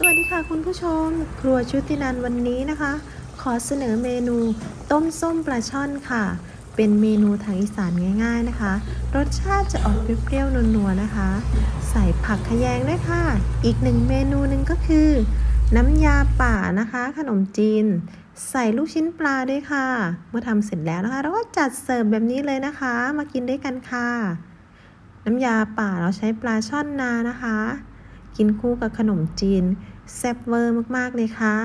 สวัสดีค่ะคุณผู้ชม ครัวชุตินันวันนี้นะคะ ขอเสนอเมนูต้มส้มปลาช่อนค่ะ เป็นเมนูทางอีสานง่ายๆนะคะ รสชาติจะออกเปรี้ยวๆนัวๆนะคะ ใส่ผักขยงด้วยค่ะ อีกหนึ่งเมนูหนึ่งก็คือ น้ำยาป่านะคะ ขนมจีน ใส่ลูกชิ้นปลาด้วยค่ะ เมื่อทำเสร็จแล้วนะคะเราก็จัดเสิร์ฟแบบนี้เลยนะคะ มากินด้วยกันค่ะ น้ำยาป่าเราใช้ปลาช่อนนานะคะ กินคู่กับขนมจีนแซ่บเวอร์มากๆเลยค่ะ